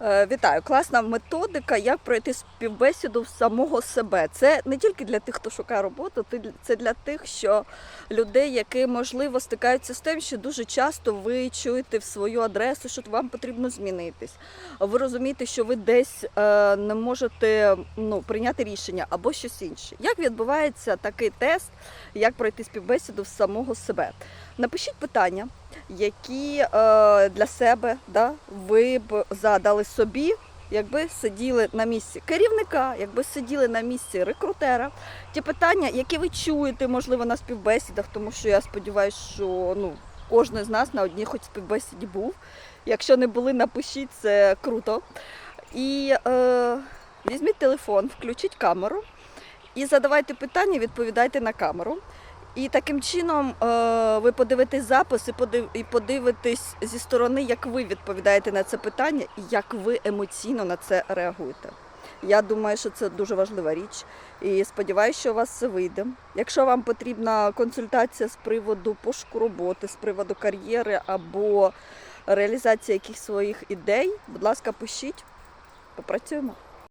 Е, Вітаю, класна методика, як пройти співбесіду в самого себе. Це не тільки для тих, хто шукає роботу, це для тих, що людей, які можливо стикаються з тим, що дуже часто ви чуєте в свою адресу, що вам потрібно змінитись. Ви розумієте, що ви десь е, не можете ну, прийняти рішення або щось інше. Як відбувається такий тест, як пройти співбесіду в самого себе? Напишіть питання, які е, для себе да, ви б задали собі, якби сиділи на місці керівника, якби сиділи на місці рекрутера. Ті питання, які ви чуєте, можливо, на співбесідах, тому що я сподіваюся, що ну, кожен з нас на одній хоч співбесіді був. Якщо не були, напишіть, це круто. І е, візьміть телефон, включіть камеру і задавайте питання, відповідайте на камеру. І таким чином е, ви подивитесь запис і подивитесь зі сторони, як ви відповідаєте на це питання і як ви емоційно на це реагуєте. Я думаю, що це дуже важлива річ. І сподіваюся, що у вас все вийде. Якщо вам потрібна консультація з приводу пошуку роботи, з приводу кар'єри або реалізації якихось своїх ідей, будь ласка, пишіть, попрацюємо.